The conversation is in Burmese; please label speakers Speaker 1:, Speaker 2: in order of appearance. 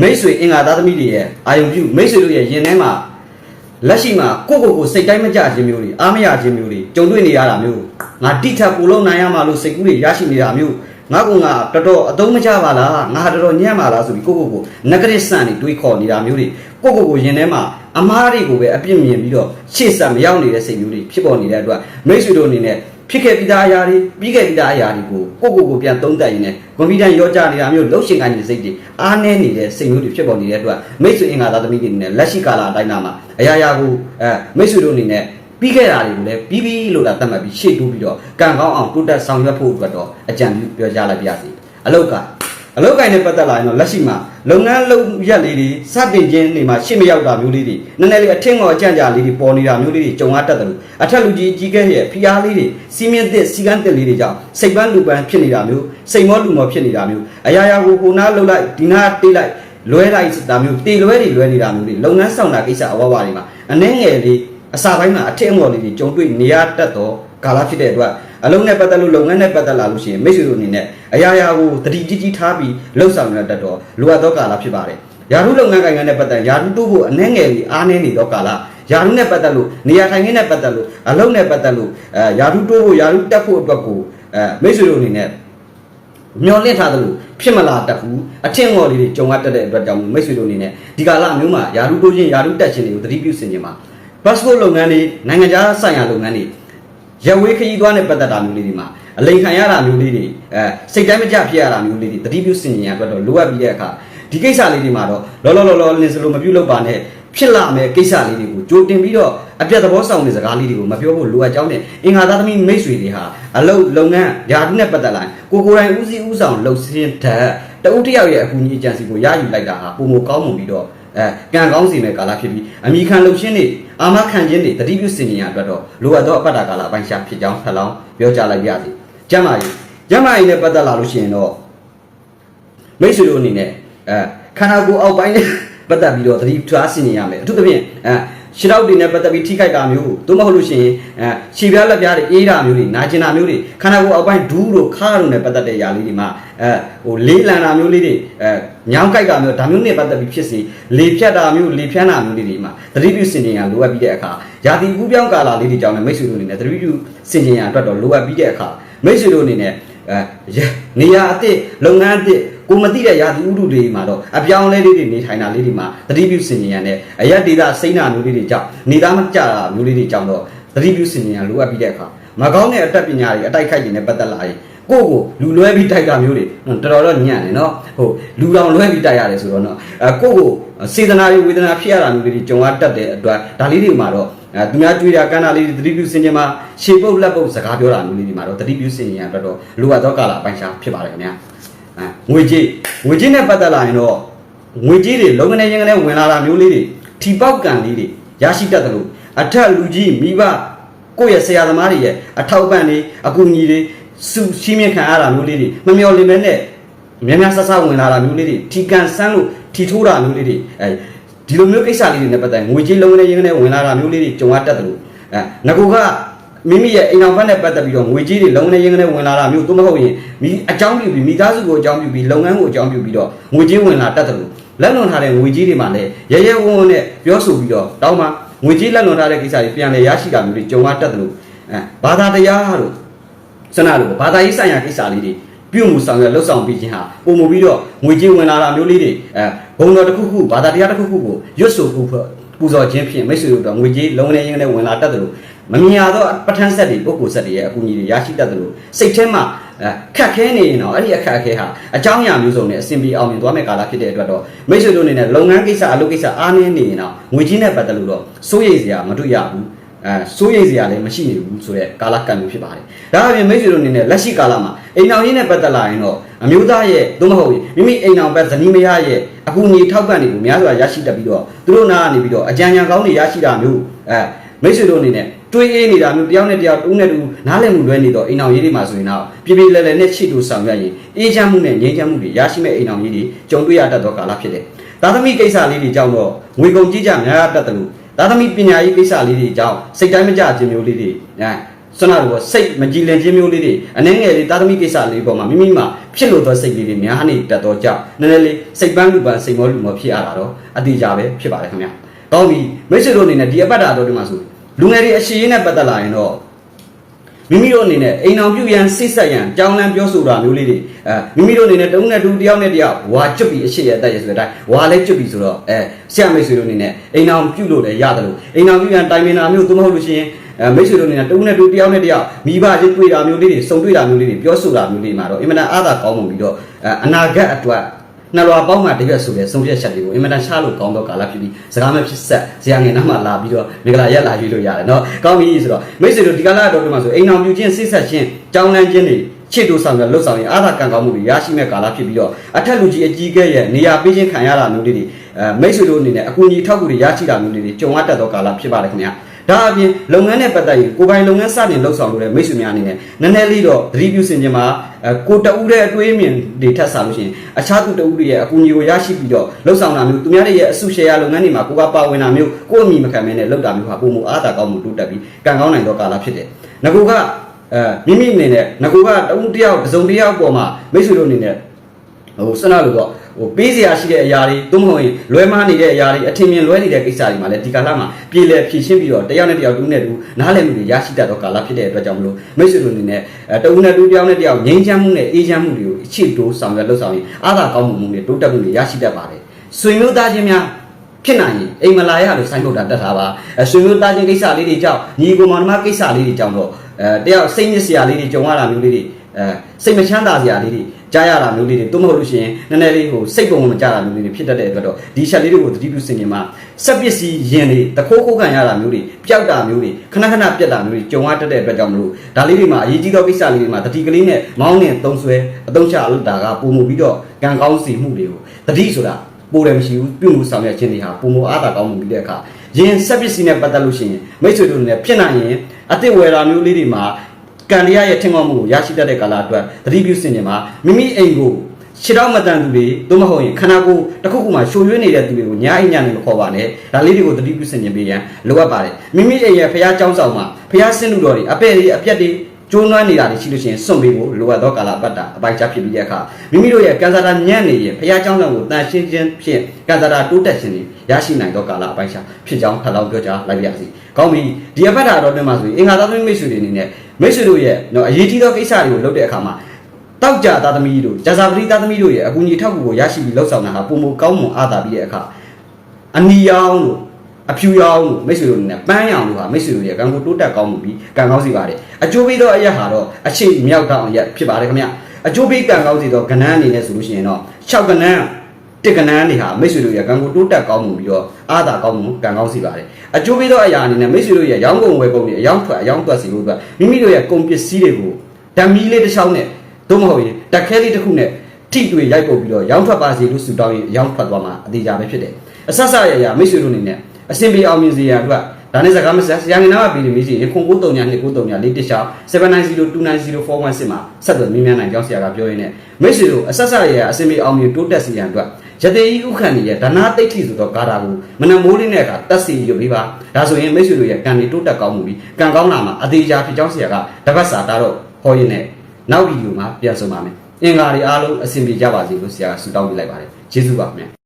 Speaker 1: မိတ်ဆွေအင်္ဂါသားသမီးတွေရဲ့အာယုံပြုမိတ်ဆွေတို့ရဲ့ရင်ထဲမှာလက်ရှိမှာကိုယ့်ကိုယ်ကိုစိတ်တိုင်းမကြခြင်းမျိုးတွေအားမရခြင်းမျိုးတွေကြုံတွေ့နေရတာမျိုးငါတိထပ်ပူလုံးနိုင်ရမှာလို့စိတ်ကူးတွေရရှိနေတာမျိုးငါကငါတော်တော်အသုံးမချပါလားငါတော်တော်ညံ့ပါလားဆိုပြီးကိုယ့်ကိုယ်ကိုနဂရစ်ဆန်တွေတွေးခေါ်နေတာမျိုးတွေကိုယ့်ကိုယ်ကိုရင်ထဲမှာအမားတွေကိုပဲအပြစ်မြင်ပြီးတော့ရှေ့ဆက်မရောက်နေတဲ့စိတ်မျိုးတွေဖြစ်ပေါ်နေတဲ့အတွက်မိတ်ဆွေတို့အနေနဲ့ ဖြစ်ခဲ့ပြီးသားအရာတွေပြီးခဲ့ပြီးသားအရာတွေကိုကိုယ့်ကိုယ်ကိုပြန်သုံးသပ်ရင်းနဲ့ကွန်ပျူတာရောကြနေတာမျိုးလှုပ်ရှင်ကိုင်းနေတဲ့စိတ်တွေအားနည်းနေတဲ့စိတ်မျိုးတွေဖြစ်ပေါ်နေတဲ့အတွက်မိတ်ဆွေအင်္ဂါသားသမီးတွေအနေနဲ့လက်ရှိကာလအတိုင်းသားမှာအရာရာကိုအဲမိတ်ဆွေတို့အနေနဲ့ပြီးခဲ့တာတွေကိုလည်းပြီးပြီးလို့လာသတ်မှတ်ပြီးရှေ့တိုးပြီးတော့ကံကောင်းအောင်တိုးတက်ဆောင်ရွက်ဖို့အတွက်တော့အကြံပြုပြောကြားလိုက်ပါရစေအလောက အလောက်ကိုင်းနဲ့ပတ်သက်လာရင်တော့လက်ရှိမှာလုပ်ငန်းလုပ်ရက်လေးတွေစတင်ခြင်းတွေမှာရှေ့မရောက်တာမျိုးလေးတွေနည်းနည်းလေးအထင်ငေါ်အကြံကြာလေးတွေပေါ်နေတာမျိုးလေးတွေကြုံရတတ်တယ်လို့အထက်လူကြီးကြီးကဲရဲ့ဖီအားလေးတွေစီမင်းသစ်စီကန်းသစ်လေးတွေကြောင့်စိတ်ပန်းလူပန်းဖြစ်နေတာမျိုးစိတ်မောလူမောဖြစ်နေတာမျိုးအရာရာကိုဟိုနားလှုပ်လိုက်ဒီနားတေးလိုက်လွဲလိုက်တာမျိုးတေလွဲတွေလွဲနေတာမျိုးတွေလုပ်ငန်းဆောင်တာကိစ္စအဝဝတွေမှာအနှဲငယ်လေးအစာပိုင်းမှာအထက်အမော်လေးတွေကြုံတွေ့နေရတတ်တော့ကာလဖြစ်တဲ့အတွက် အလုံးနဲ့ပတ်သက်လို့လုပ်ငန်းနဲ့ပတ်သက်လာလို့ရှိရင်မိတ်ဆွေတို့အနေနဲ့အရာရာကိုတတိကြီးကြီးထားပြီးလှုပ်ဆောင်ရတတ်တော့လိုအပ်သောကာလဖြစ်ပါတယ်။ယာရုလုပ်ငန်းကိုင်ငန်းနဲ့ပတ်သက်ယာရုတိုးဖို့အနှဲငယ်ပြီးအားနည်းနေသောကာလယာရုနဲ့ပတ်သက်လို့နေရာထိုင်ခင်းနဲ့ပတ်သက်လို့အလုံးနဲ့ပတ်သက်လို့အဲယာရုတိုးဖို့ယာရုတက်ဖို့အတွက်ကိုအဲမိတ်ဆွေတို့အနေနဲ့မျောလင့်ထားသလိုဖြစ်မလာတတ်ဘူးအထင်ငေါ်လေးတွေကြုံရတတ်တဲ့အတွက်ကြောင့်မိတ်ဆွေတို့အနေနဲ့ဒီကာလမျိုးမှာယာရုတိုးခြင်းယာရုတက်ခြင်းတွေကိုသတိပြုစင်ခြင်းမှာ passport လုပ်ငန်းတွေနိုင်ငံခြားဆိုင်ရာလုပ်ငန်းတွေ ရဝေးခရီးသွားနဲ့ပတ်သက်တာမျိုးလေးတွေမှာအလိန်ခံရတာမျိုးလေးတွေအဲစိတ်တိုင်းမကြဖြစ်ရတာမျိုးလေးတွေတတိပြုစင်ညာအတွက်တော့လိုအပ်ပြီးတဲ့အခါဒီကိစ္စလေးတွေမှာတော့လောလောလောလောလင်းစလို့မပြုတ်လို့ပါနဲ့ဖြစ်လာမယ်ကိစ္စလေးတွေကိုကြိုတင်ပြီးတော့အပြတ်သဘောဆောင်တဲ့စကားလေးတွေကိုမပြောဖို့လိုအပ်ကြောင်းနဲ့အင်္ဂါသားသမီးမိတ်ဆွေတွေဟာအလုပ်လုပ်ငန်းယာတုနဲ့ပတ်သက်လာရင်ကိုကိုယ်တိုင်ဦးစီးဦးဆောင်လှုပ်စင်းတဲ့တဦးတစ်ယောက်ရဲ့အကူအညီအကြံစီကိုရယူလိုက်တာဟာပုံမကောင်းမှုပြီးတော့ အဲကံကောင်းစီမဲ့ကာလဖြစ်ပြီးအမိခံလှုပ်ရှင်းနေအာမခံခြင်းတွေတတိပြုစင်ညာအတွက်တော့လိုအပ်သောအပတ္တကာလအပိုင်းရှာဖြစ်ကြောင်းထပ်လောင်းပြောကြားလိုက်ပါရစေ။ကျမ်းမာရေးကျမ်းမာရေးနဲ့ပတ်သက်လာလို့ရှိရင်တော့မိတ်ဆွေတို့အနေနဲ့အဲခန္ဓာကိုယ်အောက်ပိုင်းနဲ့ပတ်သက်ပြီးတော့တတိထားစင်ညာရမယ်အထူးသဖြင့်အဲ ခြေထောက်တွေနဲ့ပတ်သက်ပြီးထိခိုက်တာမျိုးသို့မဟုတ်လို့ရှိရင်အဲခြေပြားလက်ပြားတွေအေးတာမျိုးတွေနာကျင်တာမျိုးတွေခန္ဓာကိုယ်အောက်ပိုင်းဒူးတို့ခါတို့နဲ့ပတ်သက်တဲ့ຢာလေးတွေမှာအဲဟိုလေးလံတာမျိုးလေးတွေအဲညောင်းကြိုက်ကမျိုးဒါမျိုးနဲ့ပတ်သက်ပြီးဖြစ်စီလေဖြတ်တာမျိုးလေဖြန်းတာမျိုးလေးတွေမှာသတိပြုစင်ကြင်ရလိုအပ်ပြီးတဲ့အခါယာတိကူးပြောင်းကာလလေးတွေကြောင့်လည်းမိတ်ဆွေတို့အနေနဲ့သတိပြုစင်ကြင်ရအတွက်တော့လိုအပ်ပြီးတဲ့အခါမိတ်ဆွေတို့အနေနဲ့ အဲနေရာအသစ်လုပ်ငန်းအသစ်ကိုမသိတဲ့ရာသီဥတုတွေမှာတော့အပြောင်းလဲလေးတွေနေထိုင်တာလေးတွေမှာသတိပြုစင်ကြင်ရနဲ့အရက်ဒေတာစိမ့်နာမျိုးလေးတွေကြောင့်နေသားမကြတာမျိုးလေးတွေကြောင့်တော့သတိပြုစင်ကြင်ရလိုအပ်ပြီးတဲ့အခါမကောင်းတဲ့အတတ်ပညာတွေအတိုက်ခိုက်တွေနဲ့ပတ်သက်လာရင် ကိုယ့်ကိုလူလွဲပြီးတိုက်တာမျိုးတွေတော်တော်တော့ညံ့တယ်နော်ဟိုလူတော်လွဲပြီးတိုက်ရတယ်ဆိုတော့နော်အဲကိုယ့်ကိုစေတနာတွေဝေဒနာဖြစ်ရတာမျိုးတွေကြုံရတတ်တဲ့အတွက်ဒါလေးတွေမှာတော့အဲသူများကြွေးတာကန်းတာလေးတွေသတိပြုစင်ကြင်မှာရှေပုတ်လက်ပုတ်စကားပြောတာမျိုးလေးတွေမှာတော့သတိပြုစင်ကြင်ရအတွက်တော့လိုအပ်သောကာလအပိုင်းခြားဖြစ်ပါတယ်ခင်ဗျာအဲငွေကြေးငွေကြေးနဲ့ပတ်သက်လာရင်တော့ငွေကြေးတွေလုံငနေရင်ငနေဝင်လာတာမျိုးလေးတွေထီပေါက်ကံလေးတွေရရှိတတ်တယ်လို့အထက်လူကြီးမိဘကိုယ့်ရဲ့ဆရာသမားတွေရဲ့အထောက်ပံ့တွေအကူအညီတွေ စုရှင်းမြခံရတာမျိုးလေးတွေမမျော်လင့်မဲနဲ့များများဆဆဝင်လာတာမျိုးလေးတွေထီကန်ဆန်းလို့ထီထိုးတာမျိုးလေးတွေအဲဒီလိုမျိုးကိစ္စလေးတွေနဲ့ပတ်သက်ငွေကြေးလုံနေရင်ငနေဝင်လာတာမျိုးလေးတွေကြုံရတတ်တယ်လို့အဲငကူကမိမိရဲ့အိမ်အောင်ဘက်နဲ့ပတ်သက်ပြီးတော့ငွေကြေးတွေလုံနေရင်ကနေဝင်လာတာမျိုးသို့မဟုတ်ရင်မိအကြောင်းပြုပြီးမိသားစုကိုအကြောင်းပြုပြီးလုပ်ငန်းကိုအကြောင်းပြုပြီးတော့ငွေကြေးဝင်လာတတ်တယ်လို့လက်လွန်ထားတဲ့ငွေကြေးတွေမှာလည်းရရဲဝုန်းဝုန်းနဲ့ပြောဆိုပြီးတော့တောင်းမှငွေကြေးလက်လွန်ထားတဲ့ကိစ္စတွေပြန်လည်ရရှိတာမျိုးတွေကြုံရတတ်တယ်လို့အဲဘာသာတရားတို့ စနလို့ဘာသာရေးဆိုင်ရာကိစ္စလေးတွေပြုမှုဆောင်ရွက်လှုပ်ဆောင်ပြီးခြင်းဟာပုံမူပြီးတော့ငွေကြေးဝင်လာတာမျိုးလေးတွေအဲဘုံတော်တစ်ခုခုဘာသာတရားတစ်ခုခုကိုရွတ်ဆိုပူပူဇော်ခြင်းဖြင့်မိတ်ဆွေတို့တော့ငွေကြေးလုံးနေရင်လည်းဝင်လာတတ်တယ်လို့မမြင်ရသောပဋ္ဌာန်းဆက်တွေပုဂ္ဂိုလ်ဆက်တွေရဲ့အကူအညီတွေရရှိတတ်တယ်လို့စိတ်ထဲမှာခက်ခဲနေရင်တော့အဲ့ဒီအခက်အခဲဟာအကြောင်းအရာမျိုးစုံနဲ့အဆင်ပြေအောင်မြင်သွားမယ့်ကာလဖြစ်တဲ့အတွက်တော့မိတ်ဆွေတို့အနေနဲ့လုပ်ငန်းကိစ္စအလုပ်ကိစ္စအားနည်းနေရင်တော့ငွေကြီးနဲ့ပတ်သက်လို့တော့စိုးရိမ်စရာမတွေ့ရဘူး အဲစိုးရိမ်စရာလည်းမရှိနေဘူးဆိုတဲ့ကာလကံမျိုးဖြစ်ပါတယ်။ဒါအပြင်မိတ်ဆွေတို့အနေနဲ့လက်ရှိကာလမှာအိမ်အောင်ရင်းနဲ့ပတ်သက်လာရင်တော့အမျိုးသားရဲ့သို့မဟုတ်မိမိအိမ်အောင်ဘက်ဇနီးမယားရဲ့အကူအညီထောက်ပံ့တွေကိုများစွာရရှိတတ်ပြီးတော့သူတို့နာကနေပြီးတော့အကြံဉာဏ်ကောင်းတွေရရှိတာမျိုးအဲမိတ်ဆွေတို့အနေနဲ့တွေးအေးနေတာမျိုးတယောက်နဲ့တယောက်တူးနဲ့တူနားလည်မှုလွဲနေတော့အိမ်အောင်ရေးတွေမှာဆိုရင်တော့ပြပြလဲလဲနဲ့ချစ်တူဆောင်ရွက်ရင်အေးချမ်းမှုနဲ့ငြိမ်းချမ်းမှုတွေရရှိမဲ့အိမ်အောင်ရေးတွေကြုံတွေ့ရတတ်သောကာလဖြစ်တယ်။သာသမီကိစ္စလေးတွေကြောင့်တော့ငွေကုန်ကြီးကြများတတ်တယ်လို့ သာသမီပညာရေးကိစ္စလေးတွေကြောင့်စိတ်တိုင်းမကြခြင်းမျိုးလေးတွေအဲဆွမ်းနာလို့စိတ်မကြည်လင်ခြင်းမျိုးလေးတွေအနှဲငယ်လေးတာသမီကိစ္စလေးပေါ်မှာမိမိမှာဖြစ်လို့သောစိတ်လေးတွေများနေတတ်တော့ကြောင့်နည်းနည်းလေးစိတ်ပန်းလူပန်းစိတ်မောလူမောဖြစ်ရတာတော့အတိအကျပဲဖြစ်ပါတယ်ခင်ဗျာကောင်းပြီမိတ်ဆွေတို့အနေနဲ့ဒီအပတ်တာတော့ဒီမှာဆိုလူငယ်တွေအရှိရေးနဲ့ပတ်သက်လာရင်တော့ မိမိတို့အနေနဲ့အိမ်အောင်ပြုရန်စိတ်ဆက်ရန်ကြောင်းလန်းပြောဆိုတာမျိုးလေးတွေအဲမိမိတို့အနေနဲ့တဦးနဲ့တူတယောက်နဲ့တယောက်ဝါကျွတ်ပြီးအရှိရတဲ့ရဆိုတဲ့အတိုင်းဝါလည်းကျွတ်ပြီးဆိုတော့အဲဆရာမိတ်ဆွေတို့အနေနဲ့အိမ်အောင်ပြုလို့လည်းရတယ်လို့အိမ်အောင်ပြုရန်တိုင်ပင်တာမျိုးသို့မဟုတ်လို့ရှိရင်အဲမိတ်ဆွေတို့အနေနဲ့တဦးနဲ့တူတယောက်နဲ့တယောက်မိဘချင်းတွေ့တာမျိုးလေးတွေစုံတွေ့တာမျိုးလေးတွေပြောဆိုတာမျိုးလေးမှာတော့အင်မတန်အားသာကောင်းမှုပြီးတော့အဲအနာဂတ်အတွက် နှလွာပေါင်းမှတပြည့်ဆိုတဲ့ဆုံးဖြတ်ချက်တွေကိုအင်မတန်ရှားလို့ကောင်းတော့ကာလဖြစ်ပြီးစကားမဖြစ်ဆက်ဇာငယ်နားမှာလာပြီးတော့မင်္ဂလာရက်လာရွေးလို့ရတယ်เนาะကောင်းပြီဆိုတော့မိတ်ဆွေတို့ဒီကာလတော့ဒီမှာဆိုအိမ်အောင်ပြူချင်းစိတ်ဆက်ချင်းကြောင်းလန်းချင်းတွေချစ်တို့ဆောင်ရလှုပ်ဆောင်ရင်အာသာကံကောင်းမှုတွေရရှိမဲ့ကာလဖြစ်ပြီးတော့အထက်လူကြီးအကြီးကဲရဲ့နေရာပေးခြင်းခံရတာမျိုးလေးတွေအဲမိတ်ဆွေတို့အနေနဲ့အကူအညီထောက်ကူတွေရရှိတာမျိုးလေးတွေကြုံရတတ်သောကာလဖြစ်ပါတယ်ခင်ဗျာ ဒါအပြင်လုပ်ငန်းနဲ့ပတ်သက်ရင်ကိုယ်ပိုင်လုပ်ငန်းစတင်လှုပ်ဆောင်လို့တဲ့မိတ်ဆွေများအနေနဲ့နည်းနည်းလေးတော့သတိပြုစင်ခြင်းမှာအဲကိုတအူးတဲ့အတွေးအမြင်တွေထပ်ဆာလို့ရှိရင်အခြားသူတအူးတွေရဲ့အကူအညီကိုရရှိပြီးတော့လှုပ်ဆောင်တာမျိုးသူများတွေရဲ့အစုရှယ်ယာလုပ်ငန်းတွေမှာကိုကပါဝင်တာမျိုးကိုယ့်အမိမခံမဲနဲ့လှုပ်တာမျိုးဟာပုံမအားတာကောင်းမှုတိုးတက်ပြီးကံကောင်းနိုင်သောကာလဖြစ်တယ်။ငကူကအဲမိမိအနေနဲ့ငကူကတအူးတယောက်တစ်စုံတစ်ယောက်ပေါ်မှာမိတ်ဆွေတို့အနေနဲ့ ဟိုစနလို့တော့ဟိုပေးစရာရှိတဲ့အရာတွေသို့မဟုတ်ရင်လွဲမားနေတဲ့အရာတွေအထင်မြင်လွဲနေတဲ့ကိစ္စတွေမှာလည်းဒီကာလမှာပြည်လည်ဖြည့်ရှင်းပြီးတော့တယောက်နဲ့တယောက်တူးနဲ့တူနားလည်မှုတွေရရှိတတ်သောကာလဖြစ်တဲ့အတွက်ကြောင့်မလို့မိတ်ဆွေတို့အနေနဲ့အဲတဦးနဲ့တူးတယောက်နဲ့တယောက်ငြိမ်းချမ်းမှုနဲ့အေးချမ်းမှုတွေကိုအချစ်တိုးဆောင်ရွက်လုပ်ဆောင်ရင်အားသာကောင်းမှုမှုတွေတိုးတက်မှုတွေရရှိတတ်ပါတယ်ဆွေမျိုးသားချင်းများဖြစ်နိုင်ရင်အိမ်မလာရလို့စိုင်းထုတ်တာတက်တာပါအဲဆွေမျိုးသားချင်းကိစ္စလေးတွေကြောင့်ညီကိုမောင်နှမကိစ္စလေးတွေကြောင့်တော့အဲတယောက်စိတ်ညစ်စရာလေးတွေကြုံရတာမျိုးလေးတွေအဲစိတ်မချမ်းသာစရာလေးတွေ ကြားရတာမျိုးလေးတွေသို့မဟုတ်လို့ရှိရင်နည်းနည်းလေးဟိုစိတ်ပုံမကြတာမျိုးလေးတွေဖြစ်တတ်တဲ့အတွက်တော့ဒီချက်လေးတွေကိုသတိပြုစင်ရင်မှာစက်ပစ္စည်းယင်တွေတခိုးခိုးခံရတာမျိုးတွေပျောက်တာမျိုးတွေခဏခဏပြက်တာမျိုးတွေကြုံရတတ်တဲ့အတွက်ကြောင့်မလို့ဒါလေးတွေမှာအရေးကြီးသောကိစ္စလေးတွေမှာတတိကလေးနဲ့မောင်းနဲ့သုံးဆွဲအသုံးချလို့တာကပုံမှုပြီးတော့ကံကောင်းစီမှုတွေကိုတတိဆိုတာပိုတယ်မရှိဘူးပြုမှုဆောင်ရွက်ခြင်းတွေဟာပုံမှုအားသာကောင်းမှုပြီးတဲ့အခါယင်စက်ပစ္စည်းနဲ့ပတ်သက်လို့ရှိရင်မိတ်ဆွေတို့နဲ့ဖြစ်နိုင်ရင်အစ်စ်ဝယ်တာမျိုးလေးတွေမှာ ကံတရားရဲ့ထင်ကောင်းမှုကိုရရှိတတ်တဲ့ကာလအတွက်သတိပြုစင်ကြမှာမိမိအိမ်ကိုခြေထောက်မတန်သူတွေသို့မဟုတ်ရင်ခန္ဓာကိုယ်တစ်ခုခုမှာရှို့ရွေးနေတဲ့သူတွေကိုညာအိမ်ညာနေမခေါ်ပါနဲ့ဒါလေးတွေကိုသတိပြုစင်ကြပေးရန်လိုအပ်ပါတယ်မိမိအိမ်ရဲ့ဖရားเจ้าဆောင်မှာဖရားစင်လူတော်တွေအပဲ့တွေအပြက်တွေကျိုးနွမ်းနေတာတွေရှိလို့ရှိရင်စွန့်ပေးဖို့လိုအပ်သောကာလပတ်တာအပိုင်ချဖြစ်ပြီးတဲ့အခါမိမိတို့ရဲ့ကံစားတာညံ့နေရင်ဖရားเจ้าဆောင်ကိုတန်ရှင်းခြင်းဖြင့်ကံစားတာတိုးတက်ခြင်းတွေရရှိနိုင်သောကာလအပိုင်ချဖြစ်ကြောင်းထပ်လောင်းပြောကြားလိုက်ပါရစေကောင်းပြီဒီအပတ်တာတော့တွင်မှာဆိုရင်အင်္ဂါသားသမီးမိတ်ဆွေတွေအနေနဲ့ မိတ်ဆွေတို့ရဲ့နော်အရေးကြီးသောကိစ္စတွေကိုလုပ်တဲ့အခါမှာတောက်ကြသားသမီးတို့ဂျာဇာပတိသားသမီးတို့ရဲ့အကူအညီထောက်ကူကိုရရှိပြီးလှုပ်ဆောင်တာဟာပုံမကောင်းမွန်အားသာပြီးတဲ့အခါအနီရောင်တို့အဖြူရောင်တို့မိတ်ဆွေတို့နဲ့ပန်းရောင်တို့ဟာမိတ်ဆွေတို့ရဲ့ကံကိုတိုးတက်ကောင်းမှုပြီးကံကောင်းစီပါတယ်အကျိုးပေးသောအရက်ဟာတော့အချိမြောက်တောင်အရက်ဖြစ်ပါတယ်ခင်ဗျအကျိုးပေးကံကောင်းစီသောကဏ္ဍအနေနဲ့ဆိုလို့ရှိရင်တော့6ကဏ္ဍ တစ်ကဏ္ဍတွေဟာမိတ်ဆွေတို့ရဲ့ကံကိုတိုးတက်ကောင်းမှုပြီးတော့အားသာကောင်းမှုကံကောင်းစီပါတယ်အကျိုးပေးသောအရာအနေနဲ့မိတ်ဆွေတို့ရဲ့ရောင်းကုန်ဝယ်ကုန်တွေအယောင်းထွက်အယောင်းသွက်စီလို့အတွက်မိမိတို့ရဲ့ကုန်ပစ္စည်းတွေကိုဓာမီလေးတစ်ချောင်းနဲ့သို့မဟုတ်ရင်တက်ခဲလေးတစ်ခုနဲ့ထိတွေ့ရိုက်ပုတ်ပြီးတော့ရောင်းထွက်ပါစေလို့ဆူတောင်းရင်ရောင်းထွက်သွားမှာအသေးကြပဲဖြစ်တယ်အဆက်ဆက်ရရမိတ်ဆွေတို့အနေနဲ့အဆင်ပြေအောင်မြင်စေရန်အတွက်ဒါနဲ့စကားမဆက်ရန်နေနာမှာပြီးနေပြီစီခု939 239လေးတစ်ချောင်း79029041မှာဆက်သွယ်မြင်းများနိုင်ကြောင်းဆရာကပြောရင်းနဲ့မိတ်ဆွေတို့အဆက်ဆက်ရရအဆင်ပြေအောင်မြင်တိုးတက်စေရန်အတွက် ရတေဤဥခန့်ရဲ့ဒါနာတိတ်ထိဆိုတော့ကာတာကိုမနမိုးလေးနဲ့ကတက်စီရွပြီးပါဒါဆိုရင်မိတ်ဆွေတို့ရဲ့ကံတွေတိုးတက်ကောင်းမှုပြီးကံကောင်းလာမှာအသေးချာဖြစ်ကြောင်းဆရာကတပတ်စာတာတော့ဟောရင်းနဲ့နောက်ဗီဒီယိုမှာပြန်ဆုံပါမယ်။အင်္ဂါတွေအားလုံးအဆင်ပြေကြပါစေလို့ဆရာကဆုတောင်းပေးလိုက်ပါတယ်။ကျေးဇူးပါခင်ဗျာ။